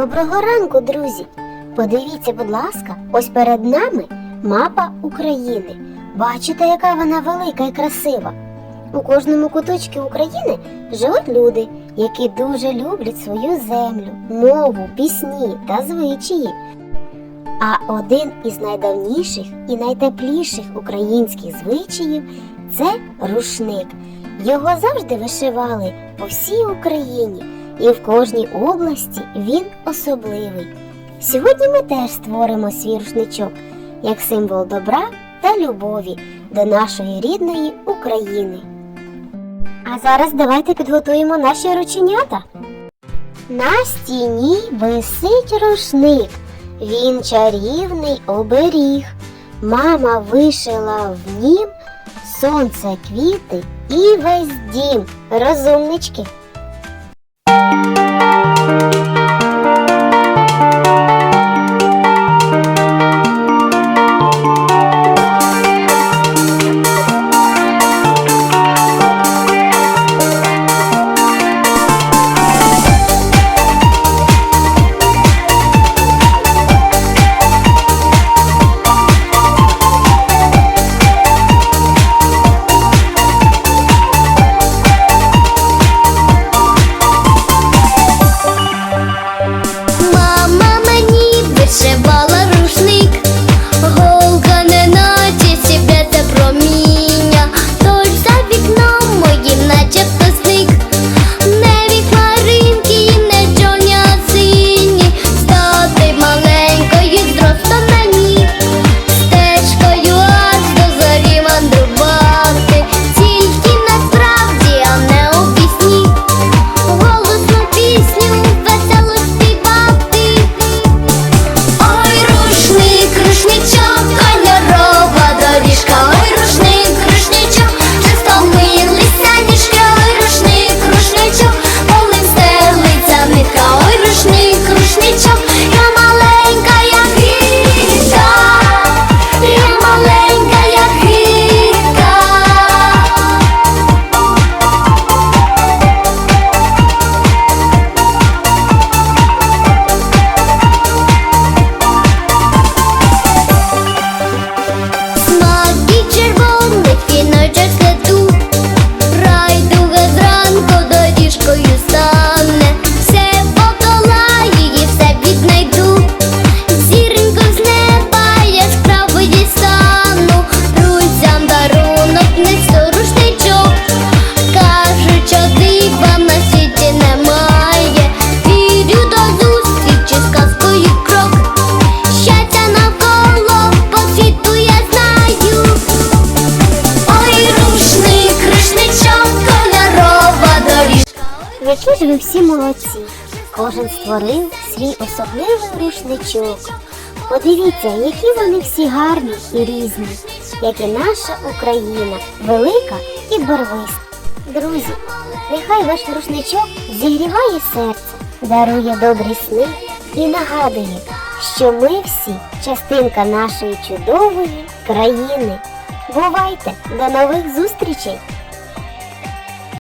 Доброго ранку, друзі! Подивіться, будь ласка, ось перед нами мапа України. Бачите, яка вона велика і красива. У кожному куточку України живуть люди, які дуже люблять свою землю, мову, пісні та звичаї. А один із найдавніших і найтепліших українських звичаїв це рушник. Його завжди вишивали по всій Україні, і в кожній області він особливий. Сьогодні ми теж створимо свій рушничок як символ добра та любові до нашої рідної України. А зараз давайте підготуємо наші рученята. На стіні висить рушник, він чарівний оберіг. Мама вишила в нім сонце, квіти і весь дім. Розумнички. Які ж ви всі молодці! Кожен створив свій особливий рушничок. Подивіться, які вони всі гарні і різні, як і наша Україна, велика і барвиста. Друзі, нехай ваш рушничок зігріває серце, дарує добрі сни і нагадує, що ми всі частинка нашої чудової країни. Бувайте! До нових зустрічей!